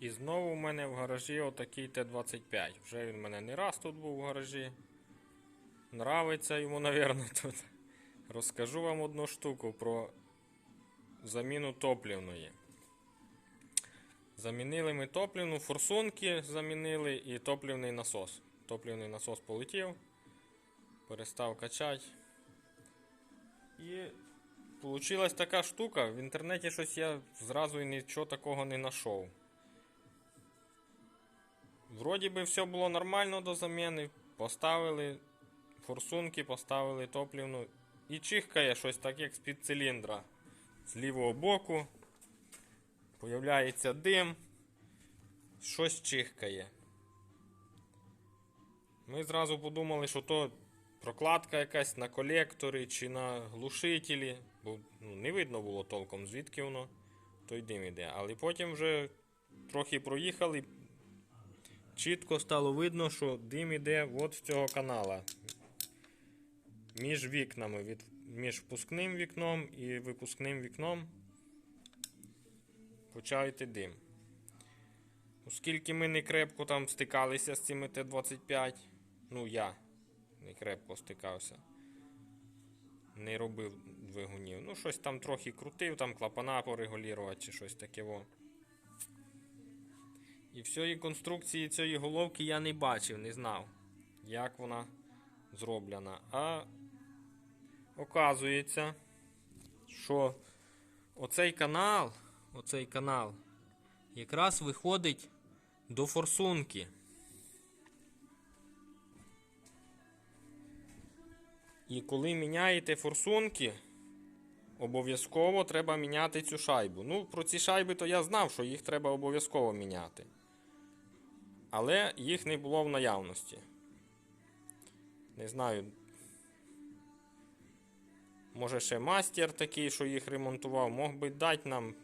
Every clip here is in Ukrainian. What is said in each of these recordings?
І знову в мене в гаражі отакий Т-25. Вже він в мене не раз тут був в гаражі. Нравиться йому, напевно, тут. Розкажу вам одну штуку про заміну топлівної. Замінили ми топлівну, форсунки замінили і топлівний насос. Топлівний насос полетів, перестав качати. І Получилась така штука, в інтернеті щось я зразу нічого такого не знайшов. Вроді би все було нормально до заміни. Поставили форсунки, поставили топлівну. І чихкає щось так, як з-під циліндра. З лівого боку. Появляється дим. Щось чихкає. Ми зразу подумали, що то прокладка якась на колектори чи на глушителі, бо ну, не видно було толком, звідки воно той дим іде. Але потім вже трохи проїхали, чітко стало видно, що дим іде от з цього канала. Між вікнами, від, між впускним вікном і випускним вікном почав йти дим. Оскільки ми не крепко там стикалися з цими Т-25, ну я не крепко стикався. Не робив двигунів. Ну, щось там трохи крутив, там клапана порегулювати чи щось таке. Во. І всієї конструкції цієї головки я не бачив, не знав, як вона зроблена. А оказується, що оцей канал, оцей канал якраз виходить до форсунки. І коли міняєте форсунки, обов'язково треба міняти цю шайбу. Ну, про ці шайби то я знав, що їх треба обов'язково міняти. Але їх не було в наявності. Не знаю. Може ще мастер такий, що їх ремонтував, мог би дати нам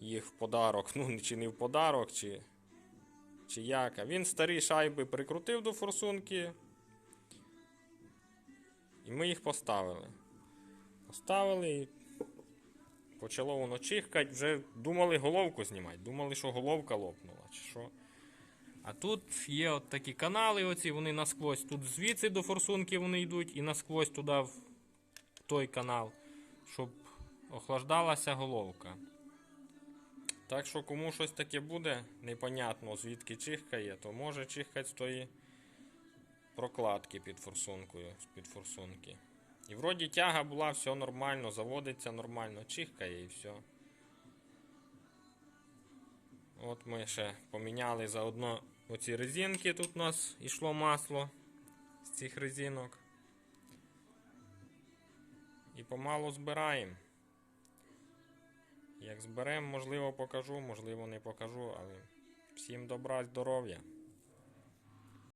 їх в подарок. Ну, чи не в подарок, чи, чи як. А він старі шайби прикрутив до форсунки. І ми їх поставили. Поставили і почало воно чихкати, вже думали головку знімати. Думали, що головка лопнула, чи що. А тут є от такі канали, оці, вони насквозь. Тут звідси до форсунки вони йдуть і насквозь туди в той канал, щоб охлаждалася головка. Так що кому щось таке буде, непонятно звідки чихкає, то може чихкати з тої прокладки під форсункою, з-під форсунки. І вроді тяга була, все нормально, заводиться нормально, чихкає і все. От ми ще поміняли заодно оці резинки. Тут у нас йшло масло з цих резинок. І помалу збираємо. Як зберемо, можливо, покажу, можливо, не покажу, але всім добра, здоров'я.